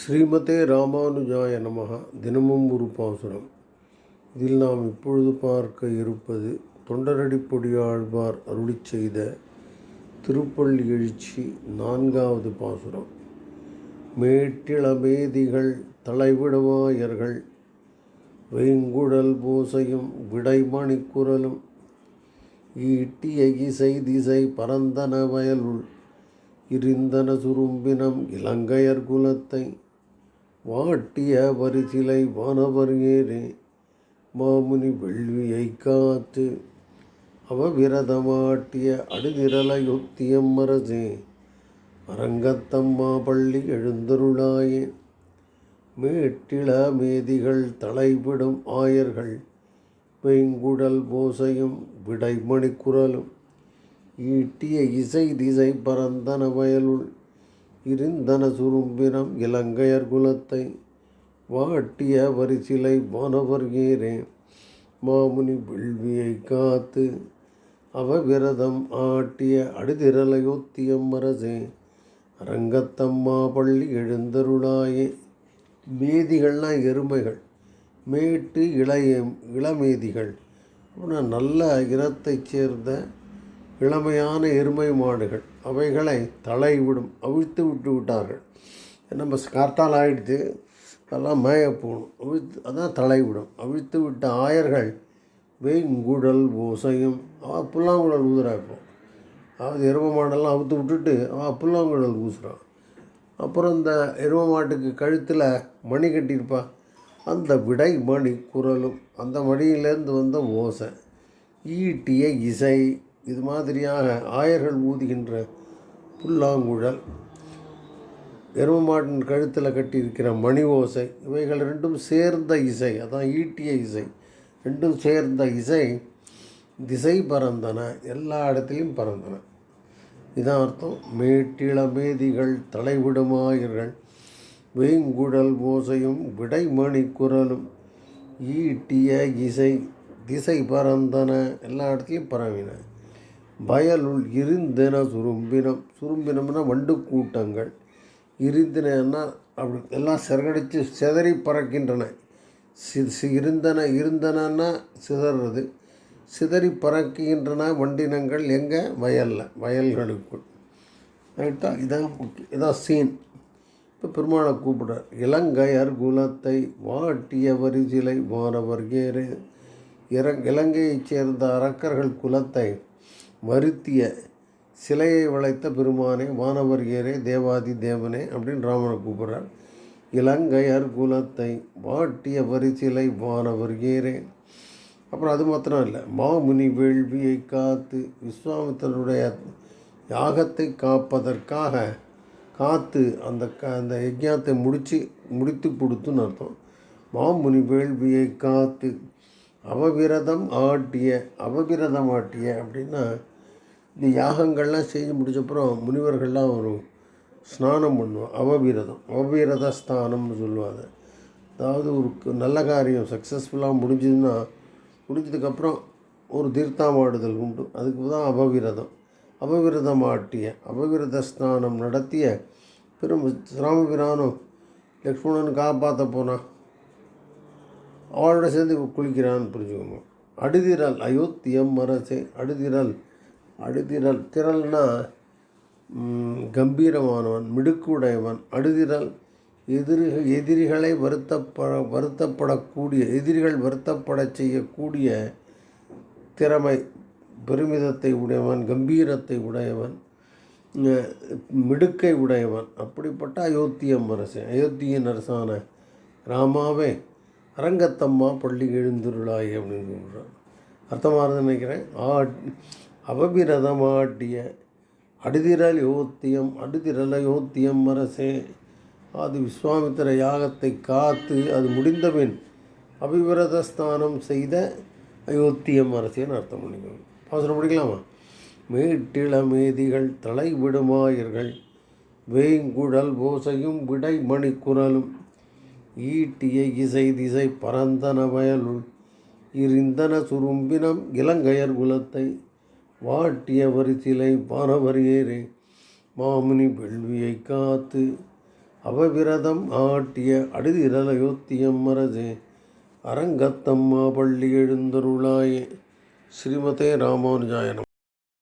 ஸ்ரீமதே ராமானுஜாய நமக தினமும் ஒரு பாசுரம். இதில் நாம் இப்பொழுது பார்க்க இருப்பது தொண்டரடிப்பொடி ஆழ்வார் அருளிச் செய்த திருப்பள்ளி எழுச்சி நான்காவது பாசுரம். மேட்டிளமேதிகள் தலைவிடுவாயர்கள் வெங்குழல் பூசையும் விடைமணிக்குரலும் ஈட்டிய இசை திசை பரந்தன வயலுள் இருந்தன சுரும்பினம் இலங்கையர் குலத்தை வாட்டிய வரிசிலை வானவர் ஏறே மாமுனி வெள்வியை காத்து அவவிரதமாட்டிய அடுதிரலையொத்தியம் மரசே அரங்கத்தம்மா பள்ளி எழுந்தருளாயே. மேட்டிள மேதிகள் தலைவிடும் ஆயர்கள் பெங்குடல் போசையும் விடைமணிக்குரலும் ஈட்டிய இசை திசை பரந்தன வயலுள் இருந்தன சுரும்பினம் இலங்கையர் குலத்தை வாட்டிய வரிசிலை வானவர் ஏறே. மாமுனி வெள்வியை காத்து அவவிரதம் ஆட்டிய அடுதிரலையொத்தியம் அரசே அரங்கத்தம்மா பள்ளி எழுந்தருளாயே. மேதிகள்னா எருமைகள். மேட்டு இளைய இளமேதிகள். அப்படின்னா நல்ல இனத்தைச் சேர்ந்த இளமையான எருமை மாடுகள். அவைகளை தலைவிடும் அவிழ்த்து விட்டு விட்டார்கள். நம்ம கார்த்தால் ஆயிடுத்து அதெல்லாம் மேய போகணும். அவிழ்த்து அதான் தலைவிடும். அவிழ்த்து விட்ட ஆயர்கள் வெங்குழல் ஓசையும் அவள் புல்லாங்குழல் ஊதுறா இப்போ. அதாவது எருமை மாடெல்லாம் அவுத்து விட்டுட்டு அவன் புல்லாங்குழல் ஊசுறான் அப்புறம் இந்த எருமை மாட்டுக்கு கழுத்தில் மணி கட்டியிருப்பா. அந்த விடை மணி குரலும் அந்த மணியிலேருந்து வந்த ஓசை. ஈட்டிய இசை இது மாதிரியாக ஆயர்கள் ஊதுகின்ற புல்லாங்குழல் எருமமாட்டின் கழுத்தில் கட்டியிருக்கிற மணி ஓசை இவைகள் ரெண்டும் சேர்ந்த இசை அதான் ஈட்டிய இசை ரெண்டும் சேர்ந்த இசை திசை பறந்தன எல்லா இடத்துலையும் பறந்தன இதான் அர்த்தம். மேட்டிளமேதிகள் தலைவிடுமாயிர்கள் வேங்குழல் ஓசையும் விடைமணி குரலும் ஈட்டிய இசை திசை பறந்தன எல்லா இடத்துலையும் பரவின. வயலுள் இருந்தன சுரும்பினம். சுரும்பினம்னா வண்டு கூட்டங்கள். இருந்தன அப்படி எல்லாம் சிறகடித்து சிதறி பறக்கின்றன. சி சி இருந்தன இருந்தனன்னா சிதறது. சிதறி பறக்கின்றன வண்டினங்கள் எங்கே? வயலில் வயல்களுக்குள். ரைட்டா? இதான் முக்கியம் இதான் சீன். இப்போ பெருமாளை கூப்பிடுறார். இலங்கையர் குலத்தை வாட்டிய வரிசிலை வானவர் ஏறு இறங் இலங்கையைச் சேர்ந்த அரக்கர்கள் குலத்தை வருத்திய சிலையை வளைத்த பெருமானே வானவர் ஏரே தேவாதி தேவனே அப்படின்னு ராமனை கூப்பிட்றார். இலங்கையர் குலத்தை வாட்டிய வரிசிலை வானவர் ஏரே அப்புறம் அது மாத்திரம் இல்லை மாமுனி வேள்வியை காத்து விஸ்வாமித்தருடைய யாகத்தை காப்பதற்காக காத்து அந்த க அந்த யஜ்ஞாத்தை முடித்து முடித்து கொடுத்துன்னு அர்த்தம். மாமுனி வேள்வியை காத்து அவவிரதம் ஆட்டிய அவவிரதம் ஆட்டிய அப்படின்னா இந்த யாகங்கள்லாம் செஞ்சு முடிச்சப்புறம் முனிவர்கள்லாம் ஒரு ஸ்நானம் பண்ணுவோம் அவவிரதம் அவவிரத ஸ்தானம்னு சொல்லுவாங்க. அதாவது ஒரு நல்ல காரியம் சக்ஸஸ்ஃபுல்லாக முடிஞ்சதுன்னா முடிஞ்சதுக்கப்புறம் ஒரு தீர்த்தாமாடுதல் உண்டு. அதுக்கு தான் அபவிரதம் அபவிரதம் ஆட்டிய அபவிரத ஸ்நானம் நடத்திய பெரும் ராமபிரானும் லக்ஷ்மணன் காப்பாற்ற போனான். அவளோட சேர்ந்து குளிக்கிறான்னு புரிஞ்சுக்கோங்க. அடுதிரல் அயோத்தியம் மரசே அடுதிரல் அடுதிரல் திரள்னா கம்பீரமானவன் மிடுக்குடையவன். அடுதிரல் எதிரி எதிரிகளை வருத்தப்பட வருத்தப்படக்கூடிய எதிரிகள் வருத்தப்பட செய்யக்கூடிய திறமை பெருமிதத்தை உடையவன் கம்பீரத்தை உடையவன் மிடுக்கை உடையவன். அப்படிப்பட்ட அயோத்தியம் அரசன் அயோத்தியின் அரசான ராமாவே அரங்கத்தம்மா பள்ளி எழுந்துருளாய் அப்படின்னு சொல்கிறான் அர்த்தமாக நினைக்கிறேன். ஆ அவபிரதமாட்டிய அடுதிரல் யோத்தியம் அடுதிரல யோத்தியம் அரசே அது விஸ்வாமித்திர யாகத்தை காத்து அது முடிந்தபின் அபிவிரதஸ்தானம் செய்த அயோத்தியம் அரசேன்னு அர்த்தம் பண்ணிக்கணும் அவசரம் முடிக்கலாமா மேட்டிளமேதிகள் தலைவிடுமாயர்கள் வேங்குழல் ஓசையும் விடை மணிக்குரலும் ஈட்டிய இசை திசை பரந்தன வயலுள் இருந்தன சுரும்பினம் இலங்கையர் குலத்தை. வாட்டிய வரிசிலை வானவர் ஏறே மாமுனி வெள்வியை காத்து அவவிரதம் ஆட்டிய அடிதிரலயோத்தியம் மரஜே அரங்கத்தம்மா பள்ளி எழுந்தருளாயே. ஸ்ரீமதே ராமானுஜாயனம்.